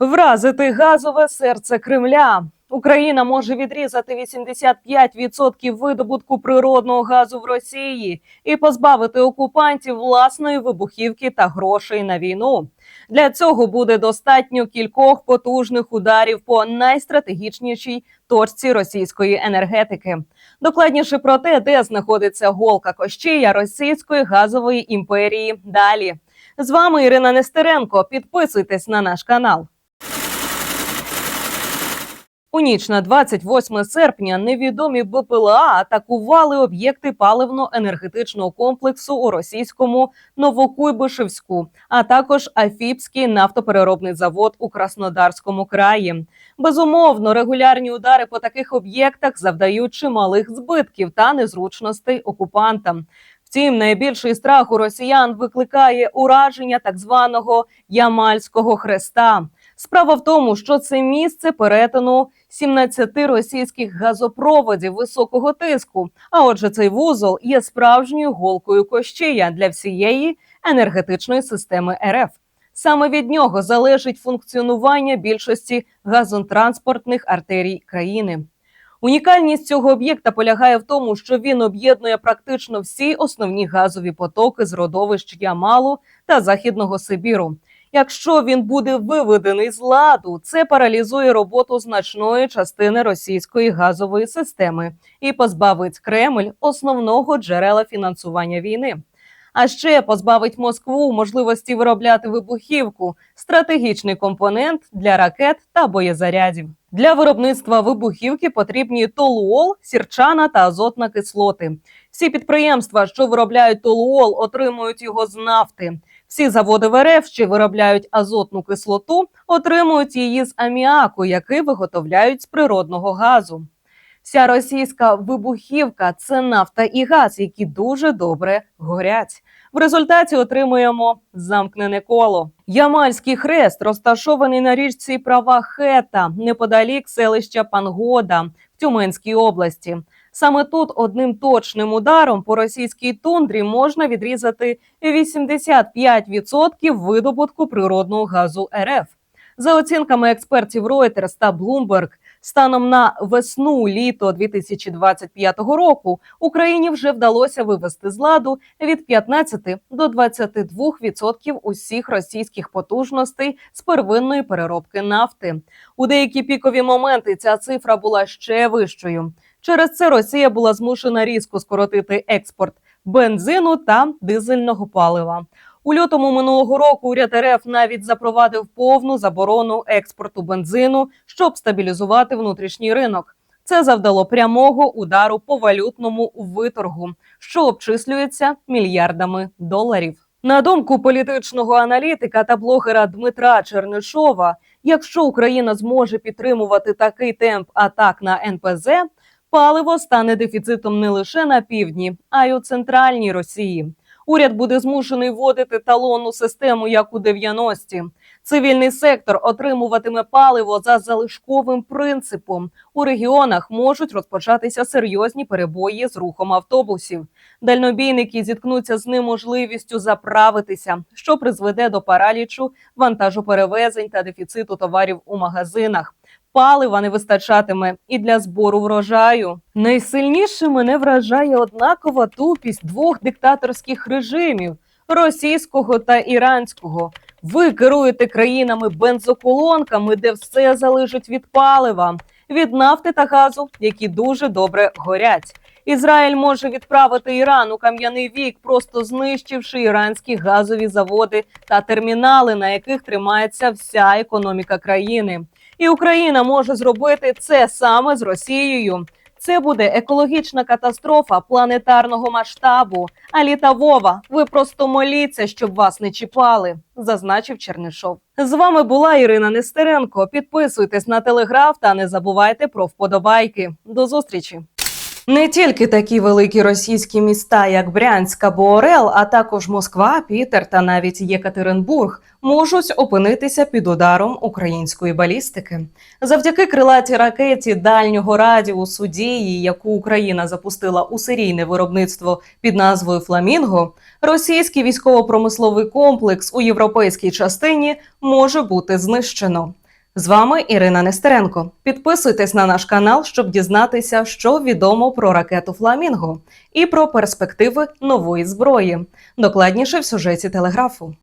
Вразити газове серце Кремля. Україна може відрізати 85% видобутку природного газу в Росії і позбавити окупантів власної вибухівки та грошей на війну. Для цього буде достатньо кількох потужних ударів по найстратегічнішій точці російської енергетики. Докладніше про те, де знаходиться голка кощія російської газової імперії. Далі з вами Ірина Нестеренко. Підписуйтесь на наш канал. У ніч на 28 серпня невідомі БПЛА атакували об'єкти паливно-енергетичного комплексу у російському Новокуйбишевську, а також Афіпський нафтопереробний завод у Краснодарському краї. Безумовно, регулярні удари по таких об'єктах завдають чималих збитків та незручностей окупантам. Втім, найбільший страх у росіян викликає ураження так званого Ямальського хреста. Справа в тому, що це місце перетину 17 російських газопроводів високого тиску. А отже, цей вузол є справжньою голкою кощея для всієї енергетичної системи РФ. Саме від нього залежить функціонування більшості газотранспортних артерій країни. Унікальність цього об'єкта полягає в тому, що він об'єднує практично всі основні газові потоки з родовищ Ямалу та Західного Сибіру. Якщо він буде виведений з ладу, це паралізує роботу значної частини російської газової системи і позбавить Кремль основного джерела фінансування війни. А ще позбавить Москву можливості виробляти вибухівку, стратегічний компонент для ракет та боєзарядів. Для виробництва вибухівки потрібні толуол, сірчана та азотна кислоти. Всі підприємства, що виробляють толуол, отримують його з нафти. Всі заводи в що виробляють азотну кислоту, отримують її з аміаку, який виготовляють з природного газу. Вся російська вибухівка це нафта і газ, які дуже добре горять. В результаті отримуємо замкнене коло. Ямальський хрест розташований на річці права Хета неподалік селища Пангода в Тюменській області. Саме тут одним точним ударом по російській тундрі можна відрізати 85% видобутку природного газу РФ. За оцінками експертів Reuters та Bloomberg, станом на весну-літо 2025 року Україні вже вдалося вивести з ладу від 15 до 22% усіх російських потужностей з первинної переробки нафти. У деякі пікові моменти ця цифра була ще вищою. Через це Росія була змушена різко скоротити експорт бензину та дизельного палива. У лютому минулого року уряд РФ навіть запровадив повну заборону експорту бензину, щоб стабілізувати внутрішній ринок. Це завдало прямого удару по валютному виторгу, що обчислюється мільярдами доларів. На думку політичного аналітика та блогера Дмитра Чернишова, якщо Україна зможе підтримувати такий темп атак на НПЗ, паливо стане дефіцитом не лише на півдні, а й у центральній Росії. Уряд буде змушений вводити талонну систему, як у 90-ті. Цивільний сектор отримуватиме паливо за залишковим принципом. У регіонах можуть розпочатися серйозні перебої з рухом автобусів. Дальнобійники зіткнуться з неможливістю заправитися, що призведе до паралічу вантажоперевезень та дефіциту товарів у магазинах. Палива не вистачатиме і для збору врожаю. Найсильніше мене вражає однакова тупість двох диктаторських режимів російського та іранського. Ви керуєте країнами бензоколонками, де все залежить від палива, від нафти та газу, які дуже добре горять. Ізраїль може відправити Іран у кам'яний вік, просто знищивши іранські газові заводи та термінали, на яких тримається вся економіка країни. І Україна може зробити це саме з Росією. Це буде екологічна катастрофа планетарного масштабу. А літа Вова, ви просто моліться, щоб вас не чіпали, зазначив Чернишов. З вами була Ірина Нестеренко. Підписуйтесь на телеграф та не забувайте про вподобайки. До зустрічі. Не тільки такі великі російські міста, як Брянськ або Орел, а також Москва, Пітер та навіть Єкатеринбург можуть опинитися під ударом української балістики. Завдяки крилатій ракеті дальнього радіусу дії, яку Україна запустила у серійне виробництво під назвою Фламінго, російський військово-промисловий комплекс у європейській частині може бути знищено. З вами Ірина Нестеренко. Підписуйтесь на наш канал, щоб дізнатися, що відомо про ракету Фламінго і про перспективи нової зброї. Докладніше в сюжеті телеграфу.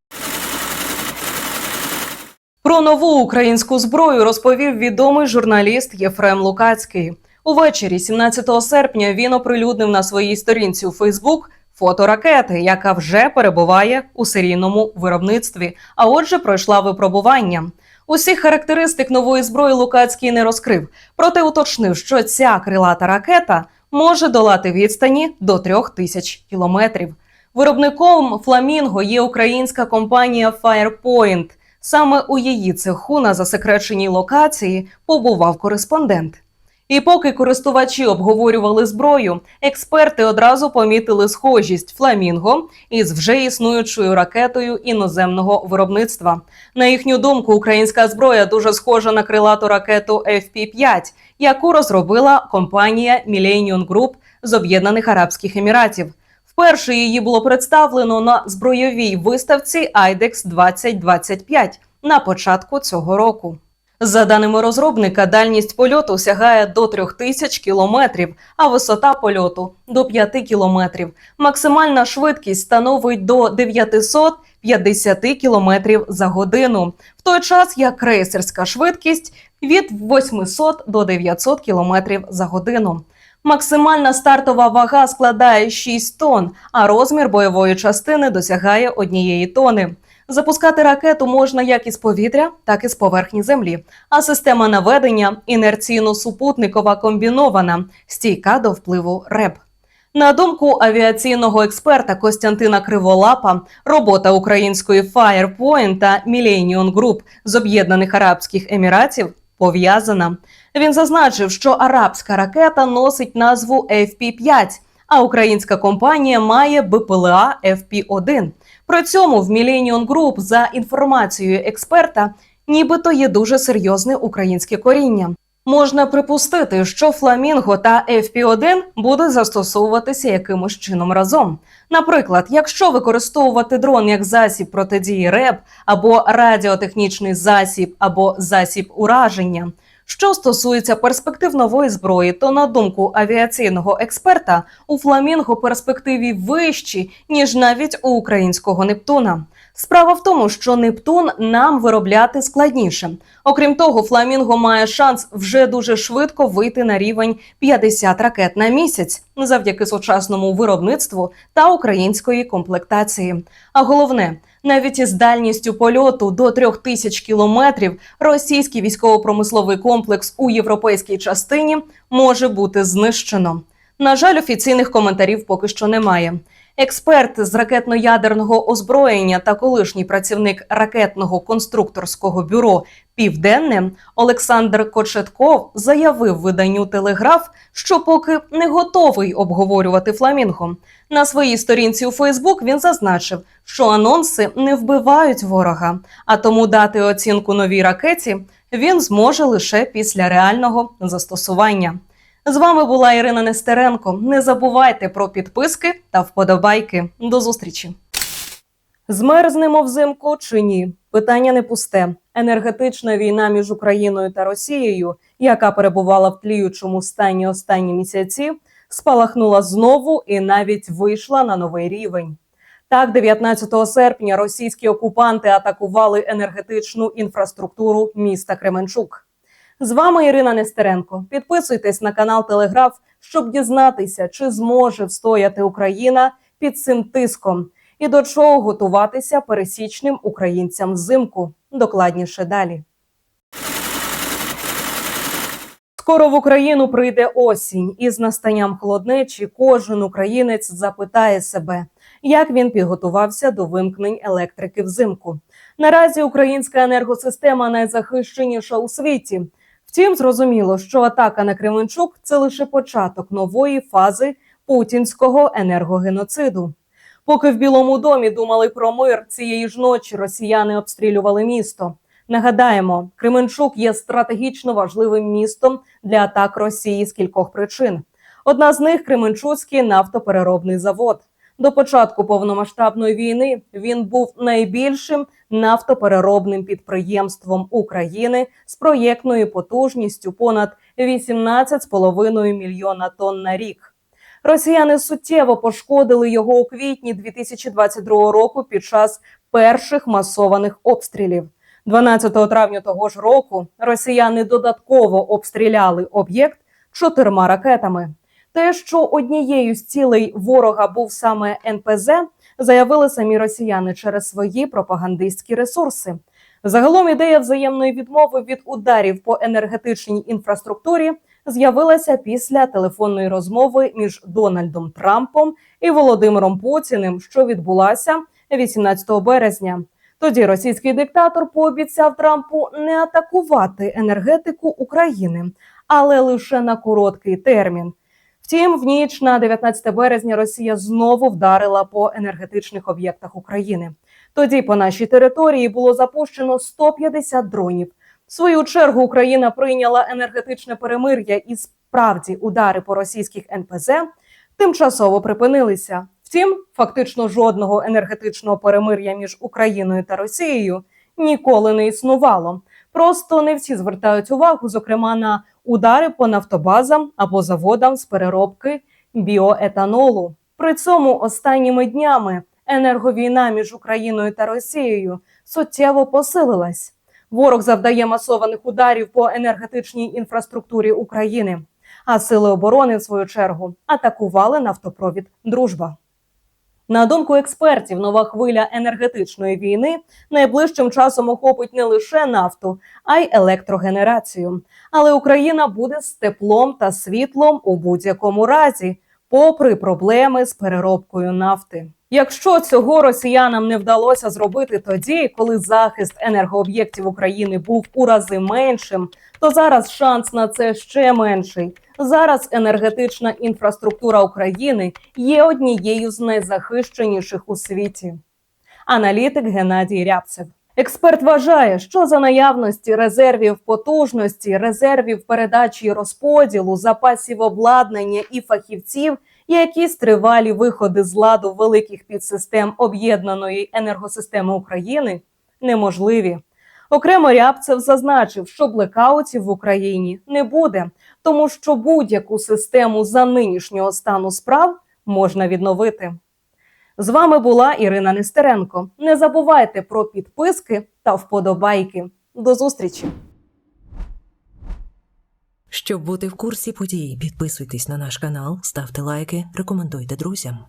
Про нову українську зброю розповів відомий журналіст Єфрем Лукацький. Увечері, 17 серпня, він оприлюднив на своїй сторінці у Фейсбук фото ракети, яка вже перебуває у серійному виробництві, а отже, пройшла випробування. Усіх характеристик нової зброї Лукацький не розкрив, проте уточнив, що ця крилата ракета може долати відстані до трьох тисяч кілометрів. Виробником Фламінго є українська компанія Firepoint. Саме у її цеху на засекреченій локації побував кореспондент. І поки користувачі обговорювали зброю, експерти одразу помітили схожість фламінго із вже існуючою ракетою іноземного виробництва. На їхню думку, українська зброя дуже схожа на крилату ракету FP-5, яку розробила компанія Millennium Group з Об'єднаних Арабських Еміратів. Вперше її було представлено на збройовій виставці IDEX 2025 на початку цього року. За даними розробника, дальність польоту сягає до 3000 кілометрів, а висота польоту до 5 кілометрів. Максимальна швидкість становить до 950 кілометрів за годину, в той час як крейсерська швидкість від 800 до 900 кілометрів за годину. Максимальна стартова вага складає 6 тонн, а розмір бойової частини досягає однієї тони. Запускати ракету можна як із повітря, так і з поверхні землі. А система наведення інерційно-супутникова комбінована, стійка до впливу РЕБ. На думку авіаційного експерта Костянтина Криволапа, робота української Firepoint та Millennium Group з Об'єднаних Арабських Еміратів пов'язана. Він зазначив, що арабська ракета носить назву FP-5, а українська компанія має БПЛА FP-1. При цьому в Millennium Group, за інформацією експерта, нібито є дуже серйозне українське коріння. Можна припустити, що Фламінго та FP-1 будуть застосовуватися якимось чином разом. Наприклад, якщо використовувати дрон як засіб протидії РЕБ або радіотехнічний засіб або засіб ураження. Що стосується перспектив нової зброї, то на думку авіаційного експерта, у Фламінго перспективі вищі ніж навіть у українського Нептуна. Справа в тому, що Нептун нам виробляти складніше. Окрім того, Фламінго має шанс вже дуже швидко вийти на рівень 50 ракет на місяць завдяки сучасному виробництву та української комплектації. А головне, навіть із дальністю польоту до 3000 кілометрів російський військово-промисловий комплекс у європейській частині може бути знищено. На жаль, офіційних коментарів поки що немає. Експерт з ракетно-ядерного озброєння та колишній працівник ракетного конструкторського бюро Південне Олександр Кочетков заявив виданню Телеграф, що поки не готовий обговорювати фламінго. На своїй сторінці у Фейсбук він зазначив, що анонси не вбивають ворога, а тому дати оцінку новій ракеті він зможе лише після реального застосування. З вами була Ірина Нестеренко. Не забувайте про підписки та вподобайки. До зустрічі. Змерзнемо взимку чи ні? Питання не пусте. Енергетична війна між Україною та Росією, яка перебувала в тліючому стані останні місяці, спалахнула знову і навіть вийшла на новий рівень. Так, 19 серпня російські окупанти атакували енергетичну інфраструктуру міста Кременчук. З вами Ірина Нестеренко. Підписуйтесь на канал Телеграф, щоб дізнатися, чи зможе встояти Україна під цим тиском і до чого готуватися пересічним українцям взимку. Докладніше далі. Скоро в Україну прийде осінь, і з настанням холоднечі кожен українець запитає себе, як він підготувався до вимкнень електрики взимку. Наразі українська енергосистема найзахищеніша у світі. Втім, зрозуміло, що атака на Кременчук це лише початок нової фази путінського енергогеноциду. Поки в Білому домі думали про мир, цієї ж ночі росіяни обстрілювали місто. Нагадаємо, Кременчук є стратегічно важливим містом для атак Росії з кількох причин. Одна з них Кременчуцький нафтопереробний завод. До початку повномасштабної війни він був найбільшим нафтопереробним підприємством України з проєктною потужністю понад 18,5 мільйона тонн на рік. Росіяни суттєво пошкодили його у квітні 2022 року під час перших масованих обстрілів. 12 травня того ж року росіяни додатково обстріляли об'єкт чотирма ракетами. Те, що однією з цілей ворога був саме НПЗ, заявили самі росіяни через свої пропагандистські ресурси. Загалом ідея взаємної відмови від ударів по енергетичній інфраструктурі з'явилася після телефонної розмови між Дональдом Трампом і Володимиром Путіним, що відбулася 18 березня. Тоді російський диктатор пообіцяв Трампу не атакувати енергетику України, але лише на короткий термін. Втім, в ніч на 19 березня Росія знову вдарила по енергетичних об'єктах України. Тоді по нашій території було запущено 150 дронів. В свою чергу Україна прийняла енергетичне перемир'я і справді удари по російських НПЗ тимчасово припинилися. Втім, фактично жодного енергетичного перемир'я між Україною та Росією ніколи не існувало. Просто не всі звертають увагу, зокрема на удари по нафтобазам або заводам з переробки біоетанолу. При цьому останніми днями енерговійна між Україною та Росією суттєво посилилась. Ворог завдає масованих ударів по енергетичній інфраструктурі України. А сили оборони, в свою чергу, атакували нафтопровід Дружба. На думку експертів, нова хвиля енергетичної війни найближчим часом охопить не лише нафту, а й електрогенерацію. Але Україна буде з теплом та світлом у будь-якому разі, попри проблеми з переробкою нафти. Якщо цього росіянам не вдалося зробити тоді, коли захист енергооб'єктів України був у рази меншим, то зараз шанс на це ще менший. Зараз енергетична інфраструктура України є однією з найзахищеніших у світі. Аналітик Геннадій Рябцев. Експерт вважає, що за наявності резервів потужності, резервів передачі і розподілу, запасів обладнання і фахівців, якісь тривалі виходи з ладу великих підсистем об'єднаної енергосистеми України неможливі. Окремо Рябцев зазначив, що блекаутів в Україні не буде, тому що будь-яку систему за нинішнього стану справ можна відновити. З вами була Ірина Нестеренко. Не забувайте про підписки та вподобайки. До зустрічі! Щоб бути в курсі подій, підписуйтесь на наш канал, ставте лайки, рекомендуйте друзям.